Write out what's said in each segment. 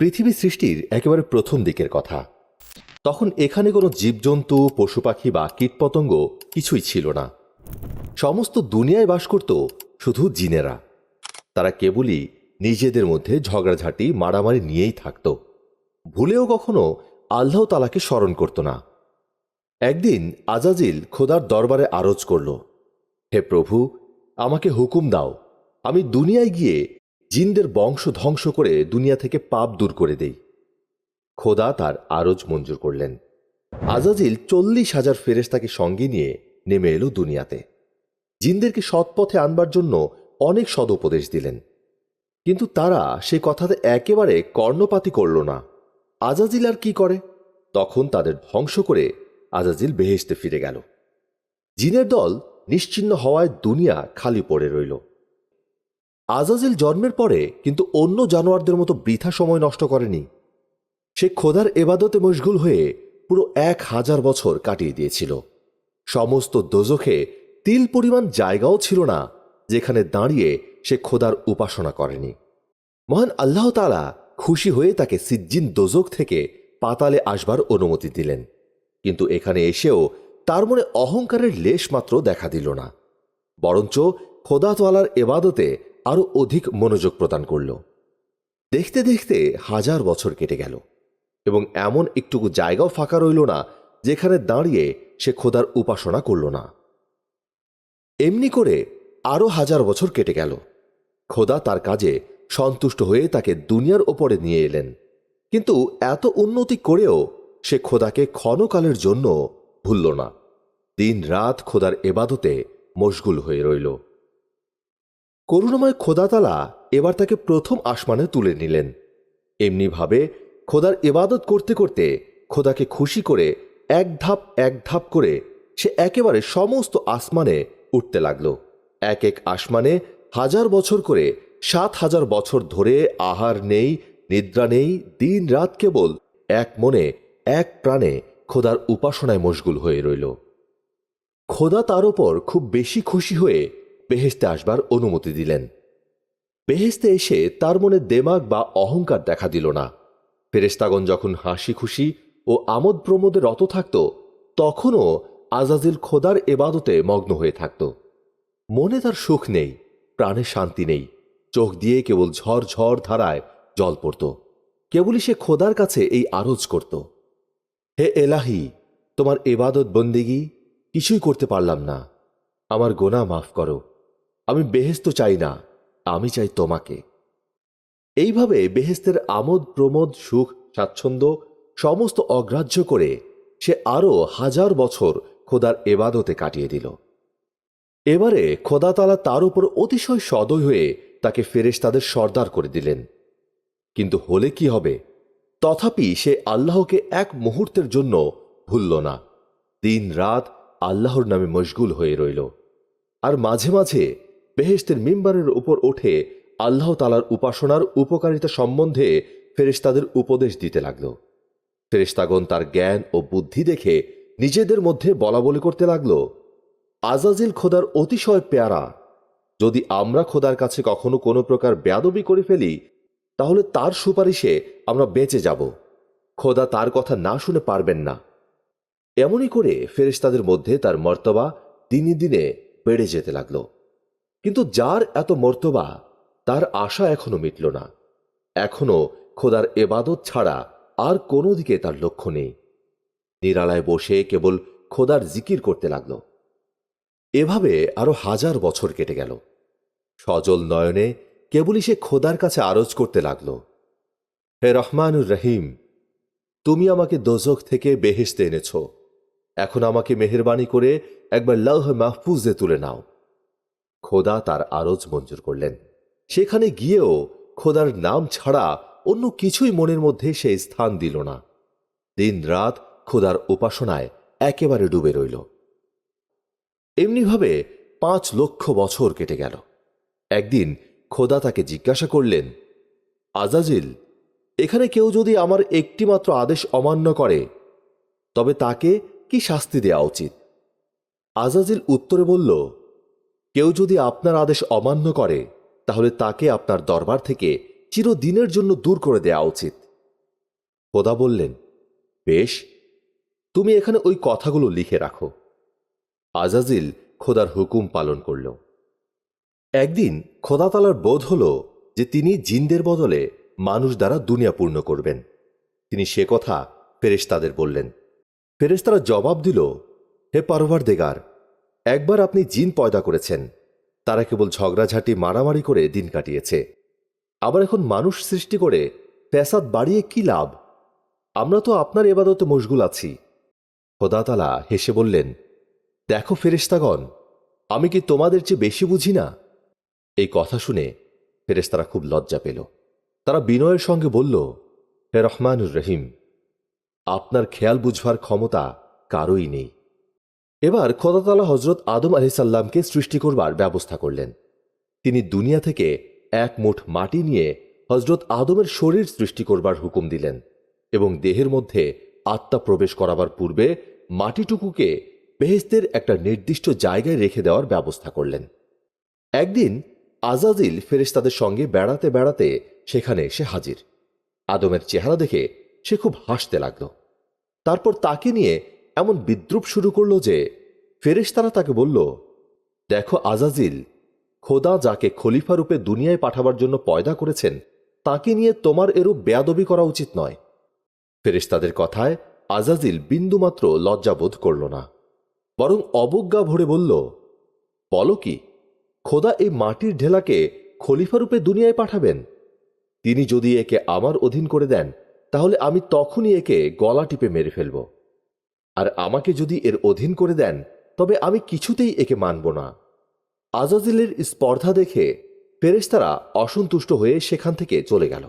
পৃথিবী সৃষ্টির একেবারে প্রথম দিকের কথা। তখন এখানে কোনো জীবজন্তু পশু পাখি বা কীটপতঙ্গ কিছুই ছিল না। সমস্ত দুনিয়ায় বাস করত শুধু জিনেরা। তারা কেবলই নিজেদের মধ্যে ঝগড়াঝাটি, মারামারি নিয়েই থাকত। ভুলেও কখনো আল্লাহ তালাকে স্মরণ করত না। একদিন আজাজিল খোদার দরবারে আরজ করল, হে প্রভু, আমাকে হুকুম দাও, আমি দুনিয়ায় গিয়ে জিনদের বংশ ধ্বংস করে দুনিয়া থেকে পাপ দূর করে দেই। খোদা তার আরজ মঞ্জুর করলেন। আজাজিল চল্লিশ হাজার ফেরেশতাকে সঙ্গে নিয়ে নেমে এলো দুনিয়াতে। জিনদেরকে সৎপথে আনবার জন্য অনেক সদুপদেশ দিলেন। কিন্তু তারা সে কথাতে একেবারে কর্ণপাতি করল না। আজাজিল আর কি করে? তখন তাদের ধ্বংস করে আজাজিল বেহেশতে ফিরে গেল। জিনের দল নিশ্চিন্ন হওয়ায় দুনিয়া খালি পড়ে রইল। আজাজিল জন্মের পরে কিন্তু অন্য জানোয়ারদের মতো বৃথা সময় নষ্ট করেনি। সে খোদার এবাদতে মশগুল হয়ে পুরো এক হাজার বছর কাটিয়ে দিয়েছিল। সমস্ত দোজখে তিল পরিমাণ জায়গাও ছিল না, যেখানে দাঁড়িয়ে সে খোদার উপাসনা করেনি। মহান আল্লাহ তালা খুশি হয়ে তাকে সিজ্জিন দোজক থেকে পাতালে আসবার অনুমতি দিলেন। কিন্তু এখানে এসেও তার মনে অহংকারের লেশ মাত্র দেখা দিল না। বরঞ্চ খোদাতওয়ালার এবাদতে আরও অধিক মনোযোগ প্রদান করল। দেখতে দেখতে হাজার বছর কেটে গেল এবং এমন একটুকু জায়গাও ফাঁকা রইল না যেখানে দাঁড়িয়ে সে খোদার উপাসনা করল না। এমনি করে আরও হাজার বছর কেটে গেল। খোদা তার কাজে সন্তুষ্ট হয়ে তাকে দুনিয়ার ওপরে নিয়ে এলেন। কিন্তু এত উন্নতি করেও সে খোদাকে ক্ষণকালের জন্য ভুলল না। দিন রাত খোদার এবাদতে মশগুল হয়ে রইল। করুণাময় খোদাতালা এবার তাকে প্রথম আসমানে তুলে নিলেন। এমনিভাবে খোদার এবাদত করতে করতে খোদাকে খুশি করে এক ধাপ এক ধাপ করে সে একেবারে সমস্ত আসমানে উঠতে লাগল। এক এক আসমানে হাজার বছর করে, সাত হাজার বছর ধরে আহার নেই, নিদ্রা নেই, দিন রাত কেবল এক মনে, এক প্রাণে খোদার উপাসনায় মশগুল হয়ে রইল। খোদা তার ওপর খুব বেশি খুশি হয়ে বেহেস্তে আসবার অনুমতি দিলেন। বেহেস্তে এসে তার মনে দেমাগ বা অহংকার দেখা দিল না। ফেরেস্তাগণ যখন হাসি খুশি ও আমোদ প্রমোদে রত থাকত, তখনও আজাজিল খোদার এবাদতে মগ্ন হয়ে থাকত। মনে তার সুখ নেই, প্রাণে শান্তি নেই, চোখ দিয়ে কেবল ঝড় ঝড় ধারায় জল পড়ত। কেবলই সে খোদার কাছে এই আরজ করত। হে এলাহি, তোমার এবাদত বন্দিগি কিছুই করতে পারলাম না। আমার গোনা মাফ করো। আমি বেহেস্ত চাই না, আমি চাই তোমাকে। এইভাবে বেহেস্তের আমোদ, প্রমোদ, সুখ, স্বাচ্ছন্দ্য সমস্ত অগ্রাহ্য করে সে আরও হাজার বছর খোদার এবাদতে কাটিয়ে দিল। এবারে খোদাতালা তার উপর অতিশয় সদয় হয়ে তাকে ফেরেশ তাদের সর্দার করে দিলেন। কিন্তু হলে কি হবে? তথাপি সে আল্লাহকে এক মুহূর্তের জন্য ভুলল না। দিন রাত আল্লাহর নামে মশগুল হয়ে রইল। আর মাঝে মাঝে বেহেস্তের মিম্বারের উপর ওঠে আল্লাহ তালার উপাসনার উপকারিতা সম্বন্ধে ফেরেশতাদের উপদেশ দিতে লাগল। ফেরেশতাগণ তার জ্ঞান ও বুদ্ধি দেখে নিজেদের মধ্যে বলা বলে করতে লাগল। আজাজিল খোদার অতিশয় পেয়ারা, যদি আমরা খোদার কাছে কখনো কোনো প্রকার বেয়াদবি করে ফেলি, তাহলে তার সুপারিশে আমরা বেঁচে যাব। খোদা তার কথা না শুনে পারবেন না। এমনই করে ফেরেশতাদের মধ্যে তার মর্তবা দিনে দিনে বেড়ে যেতে লাগল। কিন্তু যার এত মর্তবা, তার আশা এখনও মিটল না। এখনও খোদার এবাদত ছাড়া আর কোনো দিকে তার লক্ষ্য নেই। নিরালায় বসে কেবল খোদার জিকির করতে লাগল। এভাবে আরও হাজার বছর কেটে গেল। সজল নয়নে কেবলই সে খোদার কাছে আরজ করতে লাগল। হে রহমানুর রহিম, তুমি আমাকে দোজক থেকে বেহেশতে এনেছ। এখন আমাকে মেহরবানি করে একবার লৌহ মাহফুজে তুলে নাও। খোদা তার আরজ মঞ্জুর করলেন। সেখানে গিয়েও খোদার নাম ছাড়া অন্য কিছুই মনের মধ্যে সে স্থান দিল না। দিন রাত খোদার উপাসনায় একেবারে ডুবে রইল। এমনিভাবে পাঁচ লক্ষ বছর কেটে গেল। একদিন খোদা তাকে জিজ্ঞাসা করলেন, আজাজিল, এখানে কেউ যদি আমার একটিমাত্র আদেশ অমান্য করে, তবে তাকে কি শাস্তি দেওয়া উচিত? আজাজিল উত্তরে বলল কেউ যদি আপনার আদেশ অমান্য করে, তাহলে তাকে আপনার দরবার থেকে চিরদিনের জন্য দূর করে দেয়া উচিত। খোদা বললেন, বেশ, তুমি এখানে ওই কথাগুলো লিখে রাখো। আজাজিল খোদার হুকুম পালন করল। একদিন খোদাতালার বোধ হল যে তিনি জিনদের বদলে মানুষ দ্বারা দুনিয়া পূর্ণ করবেন। তিনি সে কথা ফেরেশতাদের বললেন। ফেরেশতারা জবাব দিল, হে পারভার দেগার একবার আপনি জিন পয়দা করেছেন। তারা কেবল ঝগড়াঝাটি, মারামারি করে দিন কাটিয়েছে। আবার এখন মানুষ সৃষ্টি করে ফ্যাসাদ বাড়িয়ে কি লাভ? আমরা তো আপনার এবাদতে মশগুল আছি। খোদাতালা হেসে বললেন, দেখো ফেরেশতাগণ, আমি কি তোমাদের চেয়ে বেশি বুঝি না? এই কথা শুনে ফেরেশতারা খুব লজ্জা পেল। তারা বিনয়ের সঙ্গে বলল, হে রহমানুর রহিম, আপনার খেয়াল বুঝবার ক্ষমতা কারোই নেই। এবার খোদাতালা হজরত আদম আলিসাল্লামকে সৃষ্টি করবার ব্যবস্থা করলেন। তিনি দুনিয়া থেকে এক মুঠ মাটি নিয়ে হজরত আদমের শরীর সৃষ্টি করবার হুকুম দিলেন এবং দেহের মধ্যে আত্মা প্রবেশ করাবার পূর্বে মাটিটুকুকে বেহেস্তের একটা নির্দিষ্ট জায়গায় রেখে দেওয়ার ব্যবস্থা করলেন। একদিন আজাজিল ফেরেশতাদের সঙ্গে বেড়াতে বেড়াতে সেখানে এসে হাজির। আদমের চেহারা দেখে সে খুব হাসতে লাগল। তারপর তাকে নিয়ে এমন বিদ্রুপ শুরু করল যে ফেরেশতারা তাকে বলল, দেখো আজাজিল, খোদা যাকে খলিফা রূপে দুনিয়ায় পাঠাবার জন্য পয়দা করেছেন, তাকে নিয়ে তোমার এরূপ বেয়াদবি করা উচিত নয়। ফেরেশতাদের কথায় আজাজিল বিন্দুমাত্র লজ্জাবোধ করল না, বরং অবজ্ঞা ভরে বলল, বলো কি, খোদা এই মাটির ঢেলাকে খলিফা রূপে দুনিয়ায় পাঠাবেন? তিনি যদি একে আমার অধীন করে দেন, তাহলে আমি তখনই একে গলা টিপে মেরে ফেলব। আর আমাকে যদি এর অধীন করে দেন, তবে আমি কিছুতেই একে মানব না। আজাজিলের স্পর্ধা দেখে ফেরেশতারা অসন্তুষ্ট হয়ে সেখান থেকে চলে গেল।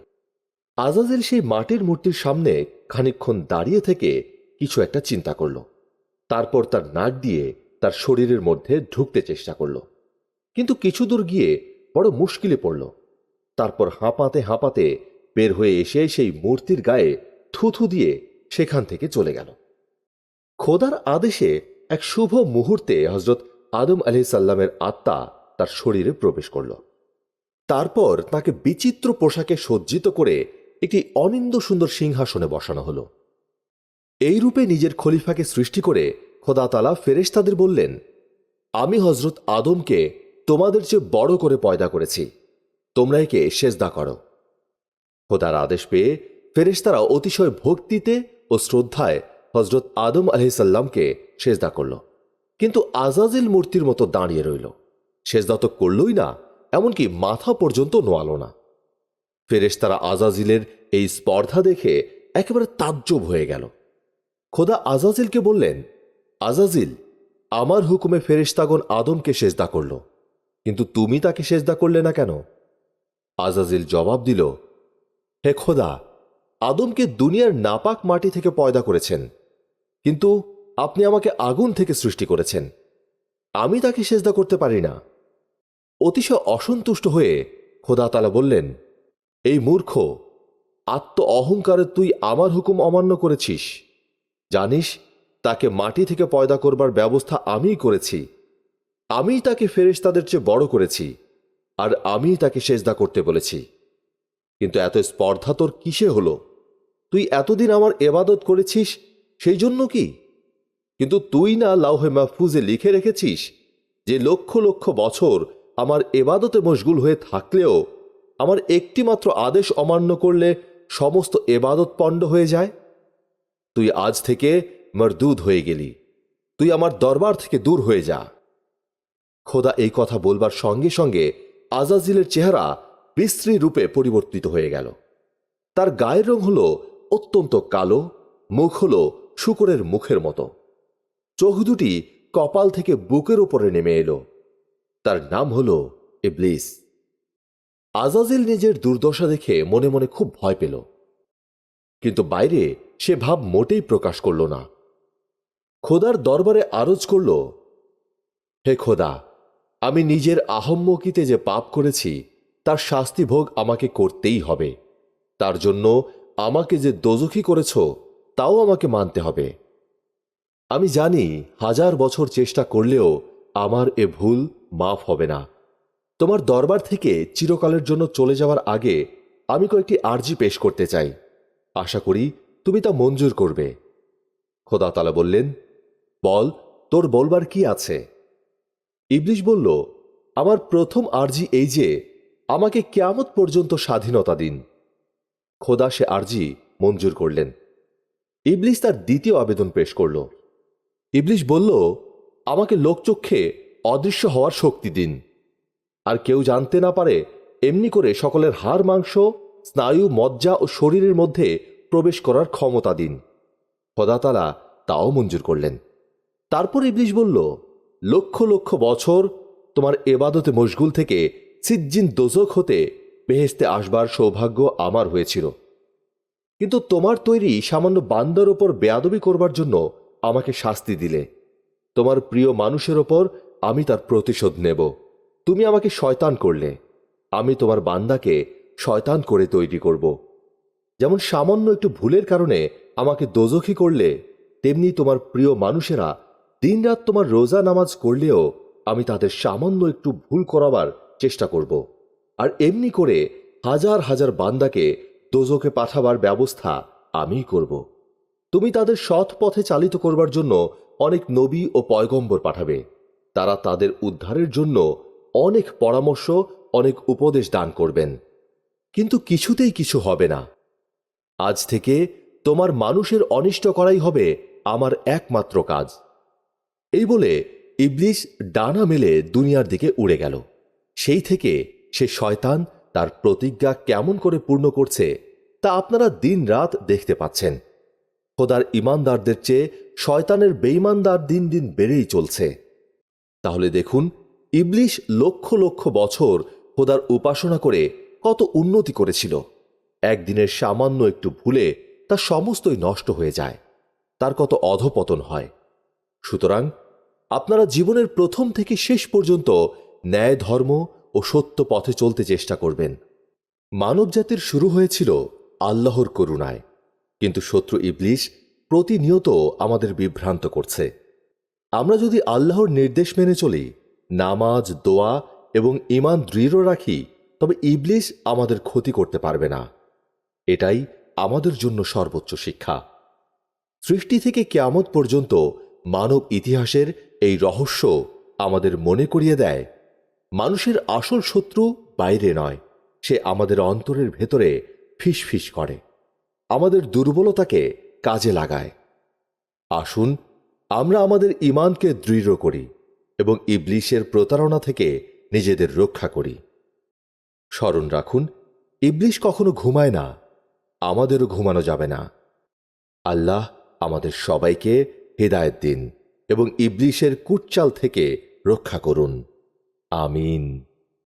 আজাজিল সেই মাটির মূর্তির সামনে খানিকক্ষণ দাঁড়িয়ে থেকে কিছু একটা চিন্তা করল। তারপর তার নাক দিয়ে তার শরীরের মধ্যে ঢুকতে চেষ্টা করল। কিন্তু কিছু দূর গিয়ে বড় মুশকিলে পড়ল। তারপর হাঁপাতে হাঁপাতে বের হয়ে এসে সেই মূর্তির গায়ে থুথু দিয়ে সেখান থেকে চলে গেল। খোদার আদেশে এক শুভ মুহূর্তে হজরত আদম আলি সাল্লামের আত্মা তার শরীরে প্রবেশ করল। তারপর তাকে বিচিত্র পোশাকে সজ্জিত করে একটি অনিন্দ সুন্দর সিংহাসনে বসানো হলো। এই রূপে নিজের খলিফাকে সৃষ্টি করে খোদাতালা ফেরেশতাদের বললেন, আমি হজরত আদমকে তোমাদের চেয়ে বড় করে পয়দা করেছি। তোমরা একে সেজদা করো। খোদার আদেশ পেয়ে ফেরেশতারা অতিশয় ভক্তিতে ও শ্রদ্ধায় হজরত আদম আলহিসাল্লামকে সেজদা করল। কিন্তু আজাজিল মূর্তির মতো দাঁড়িয়ে রইল। সেজদা তো করলই না, এমনকি মাথা পর্যন্ত নোয়াল না। ফেরেশতারা আজাজিলের এই স্পর্ধা দেখে একেবারে তাজ্জব হয়ে গেল। খোদা আজাজিলকে বললেন, আজাজিল, আমার হুকুমে ফেরেশতাগণ আদমকে সেজদা করল, কিন্তু তুমি তাকে সেজদা করলে না কেন? আজাজিল জবাব দিল, হে খোদা আদমকে দুনিয়ার নাপাক মাটি থেকে পয়দা করেছেন। কিন্তু আপনি আমাকে আগুন থেকে সৃষ্টি করেছেন। আমি তাকে সেজদা করতে পারি না। অতিশয় অসন্তুষ্ট হয়ে খোদা তালা বললেন, এই মূর্খ আত্ম অহংকারে তুই আমার হুকুম অমান্য করেছিস। জানিস, তাকে মাটি থেকে পয়দা করবার ব্যবস্থা আমিই করেছি। আমিই তাকে ফেরেশতাদের চেয়ে বড় করেছি। আর আমিই তাকে সেজদা করতে বলেছি। কিন্তু এত স্পর্ধা তোর কিসে হলো? তুই এতদিন আমার এবাদত করেছিস, সেই জন্য কি? কিন্তু তুই না লাউহে মাহফুজে লিখে রেখেছিস যে লক্ষ লক্ষ বছর আমার এবাদতে মশগুল হয়ে থাকলেও আমার একটিমাত্র আদেশ অমান্য করলে সমস্ত এবাদত পণ্ড হয়ে যায়? তুই আজ থেকে মরদুদ হয়ে গেলি। তুই আমার দরবার থেকে দূর হয়ে যা। খোদা এই কথা বলবার সঙ্গে সঙ্গে আজাজিলের চেহারা বিশ্রী রূপে পরিবর্তিত হয়ে গেল। তার গায়ের রং হল অত্যন্ত কালো, মুখ হল শুকরের মুখের মতো। চোখ দুটি কপাল থেকে বুকের ওপরে নেমে এলো। তার নাম হল ইবলিস। আজাজিল নিজের দুর্দশা দেখে মনে মনে খুব ভয় পেল। কিন্তু বাইরে সে ভাব মোটেই প্রকাশ করল না। খোদার দরবারে আরজ করল, হে খোদা, আমি নিজের আহম্মকিতে যে পাপ করেছি তার শাস্তি ভোগ আমাকে করতেই হবে। তার জন্য আমাকে যে দোজখি করেছ, তাও আমাকে মানতে হবে। আমি জানি হাজার বছর চেষ্টা করলেও আমার এ ভুল মাফ হবে না। তোমার দরবার থেকে চিরকালের জন্য চলে যাওয়ার আগে আমি কয়েকটি আর্জি পেশ করতে চাই। আশা করি তুমি তা মঞ্জুর করবে। খোদা তালা বললেন, বল, তোর বলবার কি আছে? ইবলিশ বলল, আমার প্রথম আর্জি এই যে আমাকে কেয়ামত পর্যন্ত স্বাধীনতা দিন। খোদা সে আর্জি মঞ্জুর করলেন। ইবলিশ তার দ্বিতীয় আবেদন পেশ করল। ইবলিশ বলল, আমাকে লোকচক্ষে অদৃশ্য হওয়ার শক্তি দিন। আর কেউ জানতে না পারে, এমনি করে সকলের হাড়, মাংস, স্নায়ু, মজ্জা ও শরীরের মধ্যে প্রবেশ করার ক্ষমতা দিন। খোদাতালা তাও মঞ্জুর করলেন। তারপর ইবলিশ বলল, লক্ষ লক্ষ বছর তোমার এবাদতে মশগুল থেকে সিজ্জিন দোজক হতে বেহেস্তে আসবার সৌভাগ্য আমার হয়েছিল। কিন্তু তোমার তৈরি সামান্য বান্দার ওপর বেয়াদবি করবার জন্য আমাকে শাস্তি দিলে। তোমার প্রিয় মানুষের ওপর আমি তার প্রতিশোধ নেব। তুমি আমাকে শয়তান করলে। আমি তোমার বান্দাকে শয়তান করে তৈরি করব। যেমন সামান্য একটু ভুলের কারণে আমাকে দোজখি করলে, তেমনি তোমার প্রিয় মানুষেরা দিনরাত তোমার রোজা নামাজ করলেও আমি তাদের সামান্য একটু ভুল করাবার চেষ্টা করব। আর এমনি করে হাজার হাজার বান্দাকে দোজকে পাঠাবার ব্যবস্থা আমিই করব। তুমি তাদের সৎ পথে চালিত করবার জন্য অনেক নবী ও পয়গম্বর পাঠাবে। তারা তাদের উদ্ধারের জন্য অনেক পরামর্শ, অনেক উপদেশ দান করবেন। কিন্তু কিছুতেই কিছু হবে না। আজ থেকে তোমার মানুষের অনিষ্ট করাই হবে আমার একমাত্র কাজ। এই বলে ইবলিশ ডানা মেলে দুনিয়ার দিকে উড়ে গেল। সেই থেকে সে শয়তান তার প্রতিজ্ঞা কেমন করে পূর্ণ করছে তা আপনারা দিন রাত দেখতে পাচ্ছেন। খোদার ইমানদারদের চেয়ে শয়তানের বেইমানদার দিন দিন বেড়েই চলছে। তাহলে দেখুন, ইবলিশ লক্ষ লক্ষ বছর খোদার উপাসনা করে কত উন্নতি করেছিল। একদিনের সামান্য একটু ভুলে তা সমস্তই নষ্ট হয়ে যায়। তার কত অধপতন হয়। সুতরাং আপনারা জীবনের প্রথম থেকে শেষ পর্যন্ত ন্যায় ধর্ম ও সত্য পথে চলতে চেষ্টা করবেন। মানবজাতির শুরু হয়েছিল আল্লাহর করুণায়। কিন্তু শত্রু ইবলিশ প্রতিনিয়ত আমাদের বিভ্রান্ত করছে। আমরা যদি আল্লাহর নির্দেশ মেনে চলি, নামাজ, দোয়া এবং ইমান দৃঢ় রাখি, তবে ইবলিশ আমাদের ক্ষতি করতে পারবে না। এটাই আমাদের জন্য সর্বোচ্চ শিক্ষা। সৃষ্টি থেকে কেয়ামত পর্যন্ত মানব ইতিহাসের এই রহস্য আমাদের মনে করিয়ে দেয় মানুষের আসল শত্রু বাইরে নয়, সে আমাদের অন্তরের ভেতরে ফিসফিস করে, আমাদের দুর্বলতাকে কাজে লাগায়। আসুন, আমরা আমাদের ইমানকে দৃঢ় করি এবং ইবলিশের প্রতারণা থেকে নিজেদের রক্ষা করি। স্মরণ রাখুন ইবলিশ কখনো ঘুমায় না, আমাদেরও ঘুমানো যাবে না। আল্লাহ আমাদের সবাইকে হেদায়েত দিন এবং ইবলিশের কুটচাল থেকে রক্ষা করুন। Amin.